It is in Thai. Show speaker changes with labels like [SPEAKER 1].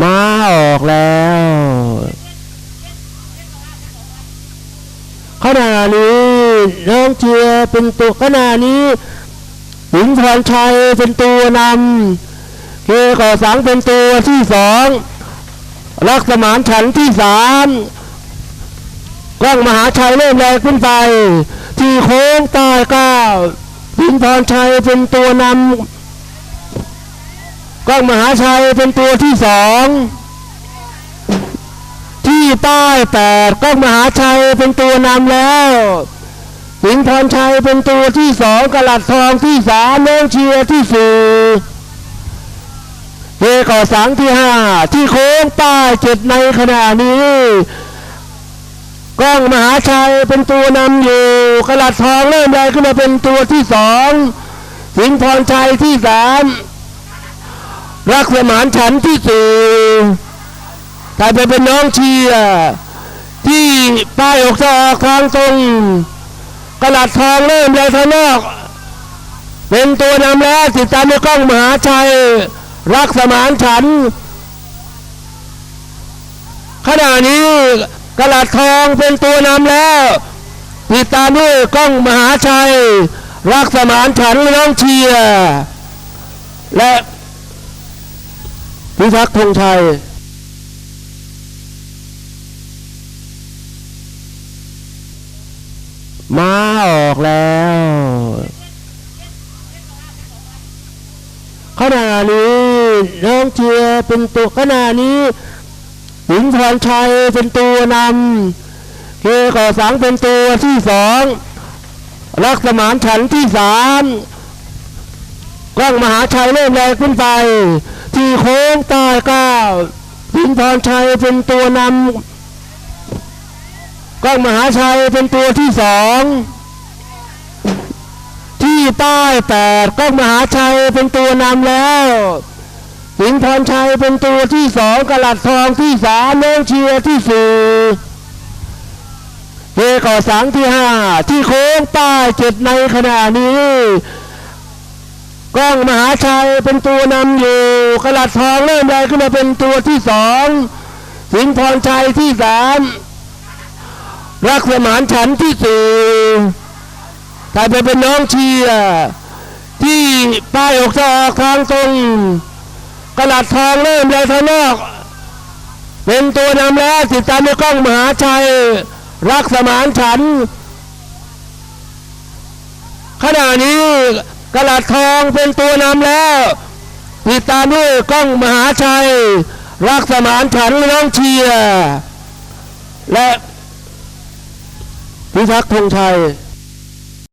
[SPEAKER 1] มาออกแล้ว ขณะนี้น้องเชียเป็นตัวขณะนี้หญิงพรชัยเป็นตัวนำเคก่อสังเป็นตัวที่สองรักสมานฉันที่สามกล้องมหาชัยเริ่มแรงขึ้นไป ที่โค้งใต้เก้าหญิงพรชัยเป็นตัวนำ กล้องมหาชัยเป็นตัวที่สองที่ใต้แปดกล้องมหาชัยเป็นตัวนำแล้วหญิงห์พรชัยเป็นตัวที่สองกระหลัดทองที่สามน้องเชียร์ที่สี่เฮก่อสังที่ห้าที่โค้งใต้เจ็ดในขณะนี้กล้องมหาชัยเป็นตัวนำอยู่กระหลัดทองเริ่มแรงขึ้นมาเป็นตัวที่สองสิงห์พรชัยที่สาม รักสมานฉันที่สี่กลายไปเป็นน้องเชียร์ที่ป้ายอกจะออกทางตรงกระหลัดทองเริ่มแรงทางนอกเป็นตัวนำแล้วติดตามด้วยกล้องมหาชัย รักสมานฉัน ขณะนี้กระหลัดทองเป็นตัวนำแล้ว ติดตามด้วยกล้องมหาชัย รักสมานฉันน้องเชียร์และ พิทักษ์ธงชัยมาออกแล้ว ขณะนี้น้องเชียเป็นตัวขณะนี้หญิงพรชัยเป็นตัวนำเคก่อสังเป็นตัวที่สองรักสมานฉันท์ที่สามกล้องมหาชัยเริ่มแรงขึ้นไป ที่โค้งใต้เก้าหญิงพรชัยเป็นตัวนำกล้องมหาชัยเป็นตัวที่สองที่ใต้แปดกล้องมหาชัยเป็นตัวนำแล้วสิงห์พรชัยเป็นตัวที่สองกระหลัดทองที่สามน้งเชียร์ที่สี่เฮก่อสังที่ห้าที่โค้งใต้เจ็ดในขณะนี้ กล้องมหาชัยเป็นตัวนำอยู่กระหลัดทองเริ่มแรงขึ้นมาเป็นตัวที่สองสิงห์พรชัยที่สามรักสมานฉันที่สี่กลายไปเป็นน้องเชียร์ที่ป้ายอกจะออกทางตรงกระหลัดทองเริ่มแรงทางนอก เป็นตัวนำแล้วติดตามด้วยกล้องมหาชัย รักสมานฉันขณะนี้ กระดาษทองเป็นตัวนำแล้วติดตามด้วยกล้องมหาชัย รักสมานฉันน้องเชียร์และพิทักษ์ธงชัย